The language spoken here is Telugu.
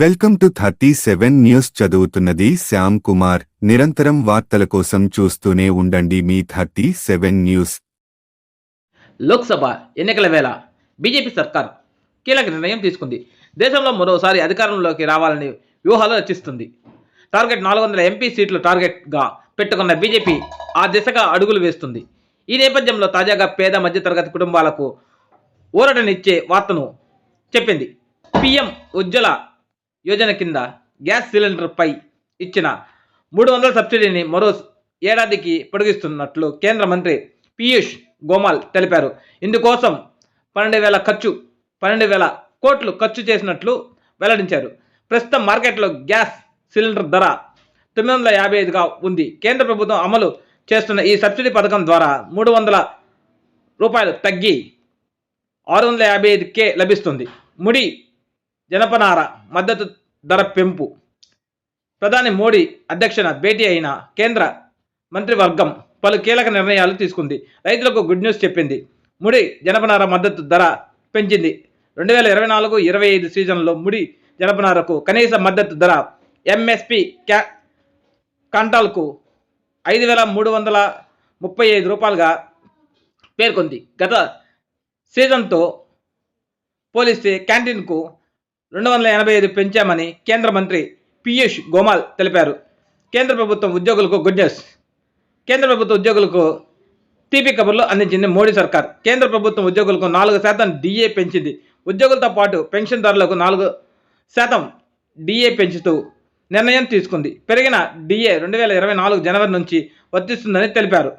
Welcome to thirty seven news చదువుతున్నది శ్యామ్ కుమార్. నిరంతరం వార్తల కోసం చూస్తూనే ఉండండి మీ థర్టీ సెవెన్ న్యూస్. లోక్సభ ఎన్నికల వేళ బీజేపీ సర్కార్ కీలక నిర్ణయం తీసుకుంది. దేశంలో మరోసారి అధికారంలోకి రావాలని వ్యూహాలు రచిస్తుంది. టార్గెట్ నాలుగు వందల ఎంపీ సీట్లు టార్గెట్గా పెట్టుకున్న బీజేపీ ఆ దిశగా అడుగులు వేస్తుంది. ఈ నేపథ్యంలో తాజాగా పేద మధ్యతరగతి కుటుంబాలకు ఊరటనిచ్చే వార్తను చెప్పింది. పిఎం ఉజ్వల యోజన కింద గ్యాస్ సిలిండర్పై ఇచ్చిన మూడు వందల సబ్సిడీని మరో ఏడాదికి పొడిగిస్తున్నట్లు కేంద్ర మంత్రి పీయూష్ గోమాల్ తెలిపారు. ఇందుకోసం పన్నెండు వేల ఖర్చు పన్నెండు వేల కోట్లు ఖర్చు చేసినట్లు వెల్లడించారు. ప్రస్తుతం మార్కెట్లో గ్యాస్ సిలిండర్ ధర తొమ్మిది వందల యాభై ఐదుగా ఉంది. కేంద్ర ప్రభుత్వం అమలు చేస్తున్న ఈ సబ్సిడీ పథకం ద్వారా మూడు వందల రూపాయలు తగ్గి ఆరు వందల యాభై ఐదుకే లభిస్తుంది. ముడి జనపనార మద్దతు ధర పెంపు. ప్రధాని మోడీ అధ్యక్షన భేటీ అయిన కేంద్ర మంత్రివర్గం పలు కీలక నిర్ణయాలు తీసుకుంది. రైతులకు గుడ్ న్యూస్ చెప్పింది. ముడి జనపనార మద్దతు ధర పెంచింది. రెండు వేల ఇరవై నాలుగు ఇరవై ఐదు సీజన్లో ముడి జనపనారకు కనీస మద్దతు ధర ఎంఎస్పి క్యా కాంటాల్కు ఐదు వేల మూడు వందల ముప్పై ఐదు రూపాయలుగా పేర్కొంది. గత సీజన్తో పోలిస్తే క్యాంటీన్కు రెండు వందల ఎనభై ఐదు పెంచామని కేంద్ర మంత్రి పీయూష్ గోమాల్ తెలిపారు. కేంద్ర ప్రభుత్వం ఉద్యోగులకు గుడ్ న్యూస్. కేంద్ర ప్రభుత్వ ఉద్యోగులకు తీపి కబుర్లు అందించింది మోడీ సర్కార్. కేంద్ర ప్రభుత్వం ఉద్యోగులకు నాలుగు శాతం డిఏ పెంచింది. ఉద్యోగులతో పాటు పెన్షన్దారులకు నాలుగు శాతం డిఏ పెంచుతూ నిర్ణయం తీసుకుంది. పెరిగిన డిఏ రెండు వేల ఇరవై నాలుగు జనవరి నుంచి వర్తిస్తుందని తెలిపారు.